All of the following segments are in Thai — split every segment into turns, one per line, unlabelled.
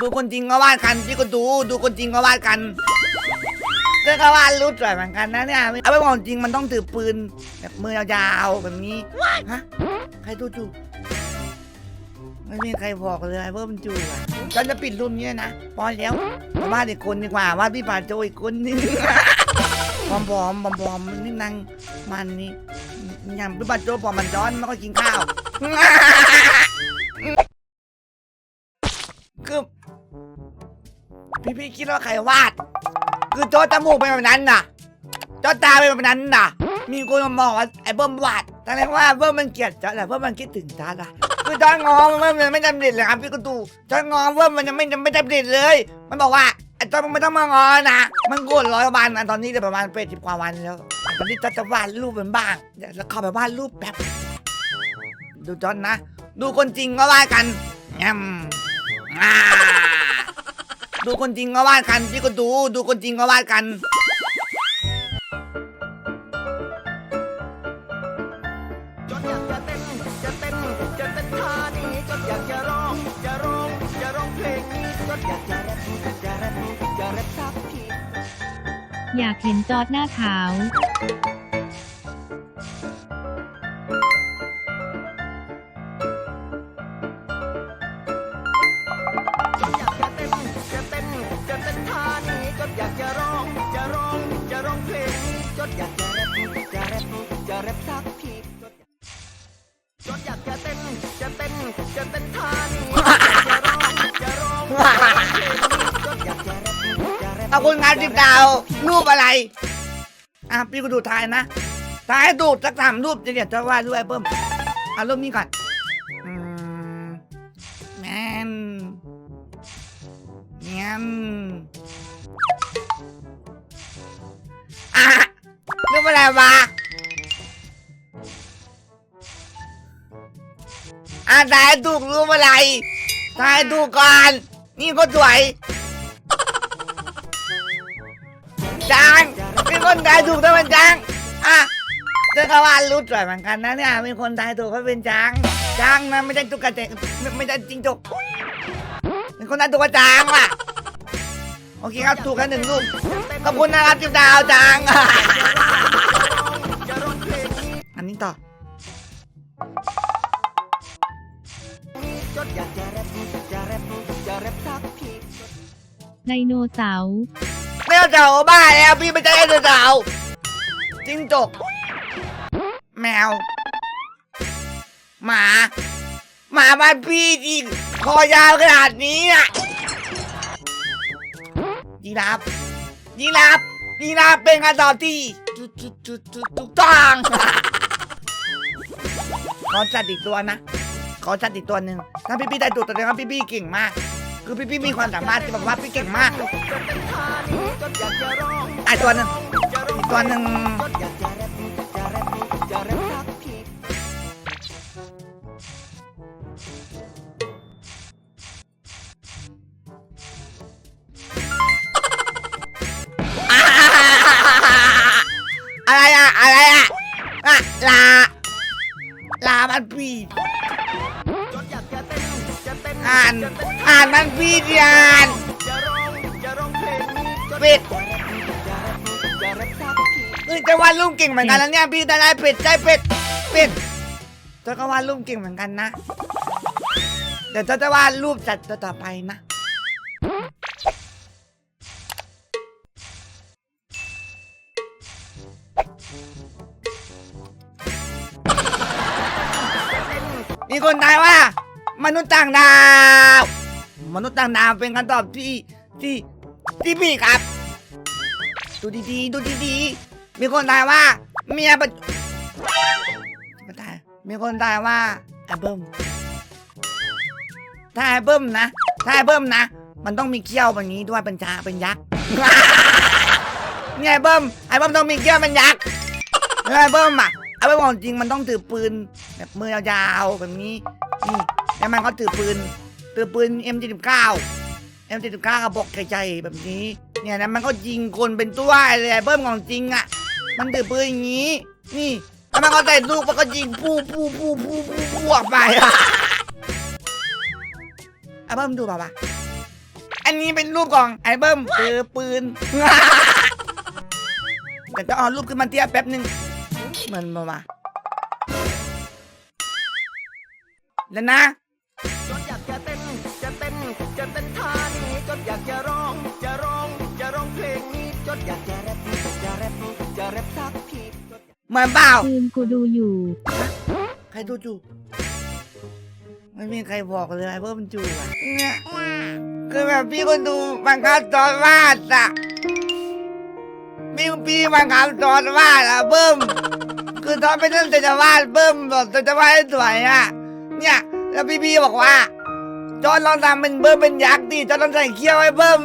ดูคนจริงก็วาดกันพี่ก็ดูดูคนจริงก็วาดกันเรื่องก็วาดรูปสวยเหมือนกันนะเนี่ยเอาไปมองจริงมันต้องถือปืนแบบมือยาวๆแบบนี้ฮะใครดูจูไม่มีใครบอกเลยว่ามันจูอะฉันจะปิดรูปนี้นะพอแล้ววาดอีกคนดีกว่าวาดพี่ป่าโจอีกคนนึงผอมๆผอมๆนี่นางมันนี่ยังพี่ป่าโจผอมมันร้อนไม่ค่อยกินข้าว พี่คิดว่าใครวาด คือโจอจมูกเป็นแบบนั้นน่ะโจอตาเป็นแบบนั้นน่ะ มีคนมามองว่าไอ้เบิ้มวาดแต่แรกว่าเบิ้มมันเกลียดจอแหละเบิ้มมันคิดถึงจอละคือจองอมันมันไม่จำเด็ดเลยครับพี่กุตูจองอเบิ้มมันยังไม่ไม่จำเด็ดเลย มันบอกว่าไอ้จอมึงไม่ต้องมางอนะมันโกรธร้อยวันนะตอนนี้จะประมาณเป็นสิบกว่าวันแล้วตอนนี้จอจะวาดรูปมันบ้างเดี๋ยวเราข้าไปวาดรูปแป๊บดูจอนนะ ดูคนจริงก็วาดกันแงมอ่า ดูคนจริงก็วาดกันพี่ก็ดูดูคนจริงก็วาดกัน
จนอยากจะเต้นจะเต้นจะเต้นท่านี้จนอยากจะร้องจะร้องจะร้องเพลงนี้จนอยากจะแรปจะแรปจะแรปสักที
อยากเห็นจอดหน้าขาว
เอา
คุณงานสิบดาวรูปอะไรอะพี่ก็ดูทายนะทายให้ดูสักสามรูปจะเดี๋ยวจะวาดรูปไอ้เพิ่มเอารูปนี้ก่อนแมนแมนอะรูปอะไรวะอะทายถูกรูปอะไรทายถูกก่อนนี่ก็สวย จางมีคนทายถูกด้วยมันจางอะเจ้าก็ว่ารู้สวยเหมือนกันนะเนี่ยมีคนทายถูกเขาเป็นจางจางนะไม่ใช่ตุ๊กตาไม่ไม่ใช่จริงจกมีคนทายถูกว่าจางว่ะโอเคครับถูกกันหนึ่งรูปขอบคุณนะครับจิบดาวจาง
จะร้องเพลงนี้
อันนี้ต่อ
อยากจะแรปจะแรปจะแรปสักที
ไดโนเสาร์
เอาเจ้าบ้าแล้วพี่ไม่ใช่ไอ้เจ้าจิงจก แมว หมา หมาบ้านพี่จริงคอยาวขนาดนี้อะยีราฟยีราฟยีราฟเป็นคำตอบที่จุดจุดจุดจุดถูกต้องขอจัดอีกตัวนะขอจัดอีกตัวหนึ่งถ้าพี่พี่ได้ตัวตัวนึงครับพี่พี่เก่งมาก คือพี่พี่มีความสามารถที่แบบว่าพี่เก่งมาก
จนเป็นท่านี้จนอยากจะร้อง
ไอตัวหนึ่ง
อี
กตัวหนึ่ง
อะ
ไรอะอะไรอะอะลา ลามันปีด
อ่านจะเต้น
อ่านมันปีดอ่านาดรูปเก่งเหมือนกันแล้วเนี่ยพี่ได้ได้เป็ดได้เป็ดเป็ดเธอก็วาดรูปเก่งเหมือนกันนะ เดี๋ยวเธอจะวาดรูปจัดต่อไปนะมีคนทายว่ามนุษย์ต่างดาว มนุษย์ต่างดาวเป็นคำตอบที่ที่ที่พี่ครับ ดูดีๆดูดีๆ มีคนทายว่า เมียปัจไม่ตายมีคนทายว่าไอ้เบิ้มถ้าไอ้เบิ้มนะถ้าไอ้เบิ้มนะ มันต้องมีเขี้ยวแบบนี้ด้วยเป็นจาเป็นยักษ์เนี่ยไอ้เบิ้มไอ้เบิ้มต้องมีเขี้ยวเป็นยักษ์แล้วไอ้เบิ้มอะไอ้เบิ้มของจริงมันต้องถือปืนแบบมือยาวๆแบบนี้นี่แล้วมันก็ถือปืนถือปืน M79 M79 กระบอกใหญ่ๆแบบนี้ เนี่ยนะมันก็ยิงคนเป็นตัวเลยไอ้เบิ้มของจริงอะ มันถือปืนอย่างนี้ นี่แล้วมันก็ใส่ลูกมันก็ยิงปูปูปูปูปูปูออกไปอะไอ้เบิ้มดูเปล่าวะอันนี้เป็นรูปของไอ้เบิ้มเจอปืนแต่จะเอารูปขึ้นมาเทียบแป๊บหนึ่งมันมามาแล้วนะ
จนอยากจะเต้นจะเต้นจะเต้นท่านี้จนอยากจะร้องจะร้องจะร้องเพลงนี้จนอยากจะแรป จะแรปจะแรปสักทีจนอยาก
เหมือนเปล่า
ปืนกูดูอยู่
ใครดูจูไม่มีใครบอกเลยไอ้เบิ้มจูอะเนี่ยคือแบบพี่คนดูบังคับตอนวาดอะพี่พี่บังคับตอนวาดอะเบิ้มคือตอนไปเล่นแต่จะวาดเบิ้มบอกแต่จะวาดให้สวยอะ เนี่ย แล้วพี่พี่บอกว่าจอนลองทำเป็นเบิ้มเป็นยักษ์ดิจอนลองใส่เขี้ยวให้เบิ้ม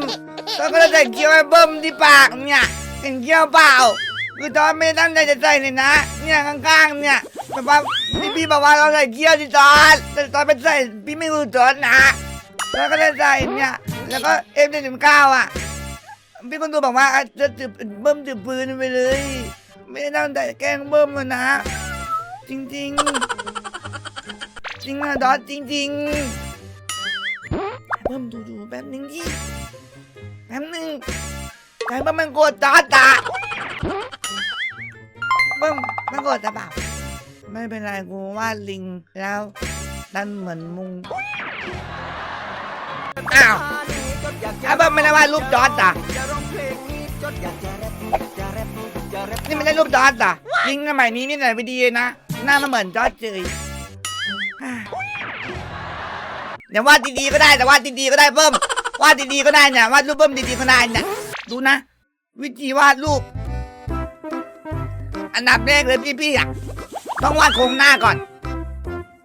จอนก็เลยใส่เขี้ยวให้เบิ้มที่ปากเนี่ย เห็นเขี้ยวเปล่า คือจอนไม่ได้ตั้งใจจะใส่เลยนะ เนี่ยข้างๆเนี่ยแบบว่าพี่พี่บอกว่าเราใส่เขี้ยวที่จอนแต่จอนเป็นใส่พี่ไม่รู้จอนนะแล้วก็เลยใส่เนี่ยแล้วก็เอ็มเจ็ดสิบเก้าอะพี่คนดูบอกว่าจะถือเบิ้มถือปืนไปเลย ไม่ได้ตั้งใจแกล้งเบิ้มอะนะ จริงๆ จริงนะดอสจริง ๆ เบิ้มดูดูแป๊บนึงดิแป๊บนึง ใจเบิ้มมันโกรธจอสอะเบิ้มมันโกรธจะเปล่าไม่เป็นไรกูวาดลิงแล้วดันเหมือนมุงอ้าว
ท่านี้จนอยากจะ
ไอ้เบิ้มไม่ได้วาดรูปจอสอะ
จะร้องเพลงนี้จนอยากจะแรปจะแรปจะแรป
นี่ไม่ได้รูปจอสอะลิงสมัยนี้นี่ไหนไปดีนะหน้ามันเหมือนจอสเจยอ่าเดี๋ยววาดดีๆก็ได้แต่วาดดีๆก็ได้เบิ้มวาดดีๆก็ได้เนี่ยวาดรูปเบิ้มดีๆก็ได้เนี่ย ดูนะ วิธีวาดรูป อันดับแรกเลยพี่ๆอะต้องวาดโครงหน้าก่อน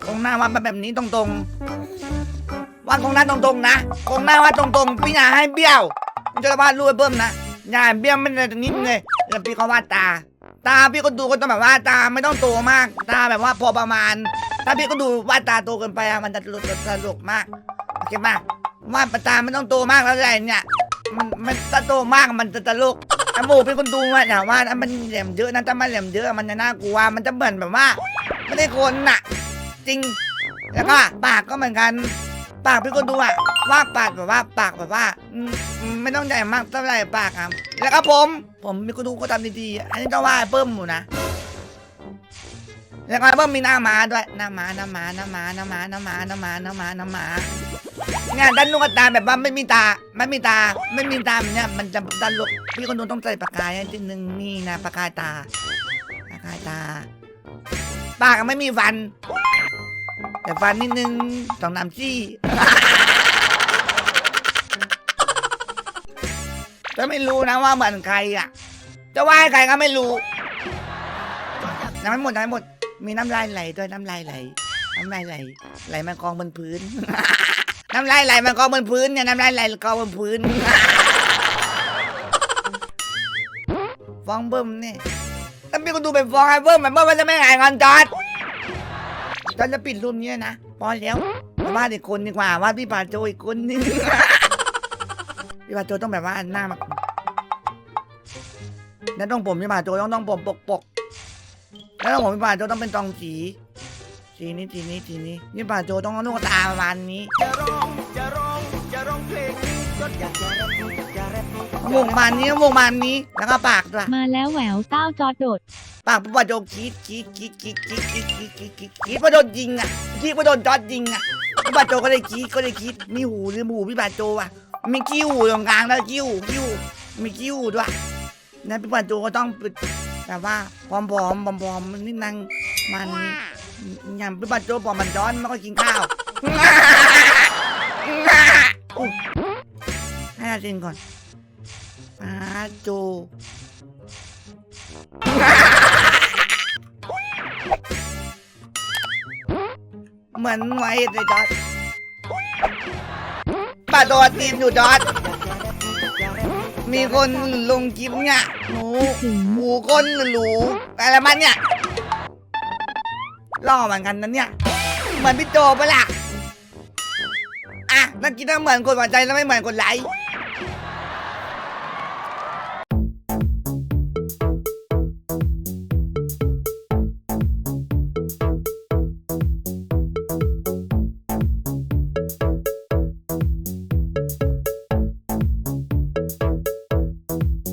โครงหน้าวาดมาแบบนี้ตรงๆวาดโครงหน้าตรงๆนะโครงหน้าวาดตรงๆพี่อย่าให้เบี้ยวมันจะวาดรูปเบิ้มนะอย่าให้เบี้ยวไม่ได้นิดเลยแล้วพี่ก็วาดตา ตาพี่ก็ดูก็ต้องแบบว่าตาไม่ต้องโตมาก ตาแบบว่าพอประมาณถ้าพี่ก็ดูวาดตาโตเกินไปอะมันจะตลกตลกมากโอเคป่ะวาดตาไม่ต้องโตมากแล้วอะไรเนี่ย มันมันถ้าโตมากมันจะตลกจมูกเป็นคนดูว่าอย่าว่ามันแหลมเยอะนะถ้ามันแหลมเยอะมันจะน่ากลัวมันจะเหมือนแบบว่าไม่ได้คนน่ะ จริง แล้วก็ปากก็เหมือนกัน ปากพี่คนดูอะว่าปากแบบว่าปากแบบว่าไม่ต้องใหญ่มากเท่าไหร่ปากครับ แล้วก็ผม ผมมีคนดูก็ทำดีๆอันนี้ต้องว่าเพิ่มหมูนะแล้วก็เพิ่มมีหน้าม้าด้วยหน้าม้าหน้าม้าหน้าม้าหน้าม้าหน้าม้าหน้าม้าหน้าม้าหน้าม้า เนี่ยด้านลูกตาแบบว่าไม่มีตา ไม่มีตา ไม่มีตาแบบเนี่ยมันจะด้านลูกพี่คนดูต้องใส่ปากกาให้ทีหนึ่งนี่นะปากกาตาปากกาตา ปากไม่มีฟัน แต่ฟันนิดนึงสองน้ำซี่จะไม่รู้นะว่าเหมือนใครอะ จะว่าให้ใครก็ไม่รู้ยังไม่หมดยังไม่หมด มีน้ำลายไหลด้วยน้ำลายไหลน้ำลายไหลไหลมากองบนพื้น น้ำลายไหลมากองบนพื้นเนี่ยน้ำลายไหลกองบนพื้น ฟ้องเบิ้มเนี่ยถ้าพี่คนดูไปฟ้องไอ้เบิ้มไอ้เบิ้มมันจะไม่หายงอนจอดจอดจะปิดรูปนี้นะพอแล้วมาว่าอีกคนดีกว่าว่าพี่ป่าโจอีกคนนึง พี่ป่าโจต้องแบบว่าหน้ามาแล้วต้องผมพี่ป่าโจต้องต้องผมปกปกแล้วต้องผมพี่ป่าโจต้องเป็นตองสี สีนี้สีนี้สีนี้พี่ป่าโจต้องเอาลูกตาประมาณนี้
จะร้องจะร้องจะร้องเพลงนี้จนอยากจะแรปจะแรป
จมูกประมาณนี้จมูกประมาณนี้แล้วก็ปากด้วย
มาแล้วแหววเต้าจอดโดด
ปากพี่ป่าโจคิดคิดคิดคิดคิดคิดคิดคิดคิดคิดว่าโดนยิงอะคิดว่าโดนจอดยิงอะพี่ป่าโจก็เลยคิดก็เลยคิดมีหูหรือหูพี่ป่าโจอะมีขี้หูตรงกลางแล้วขี้หูขี้หูมีขี้หูด้วยนะพี่ป่าโจก็ต้องเป็นแบบว่าพร้อมๆผอมๆนิดนึงมันนี่ อย่างพี่ป่าโจปอมมันจ้อนไม่ค่อยกินข้าวอุ๊ยให้อาจินก่อนป้าโจเหมือนไว้เลยจอดป้าโดดตีนอยู่จอดมีคนลงคลิปเนี่ยหนู
ถึง
หูคนหรูอะไรมันเนี่ย ล่อเหมือนกันนะเนี่ย เหมือนพี่โจปะล่ะ อะนักกีฬาเหมือนคนหัวใจแล้วไม่เหมือนคนไลค์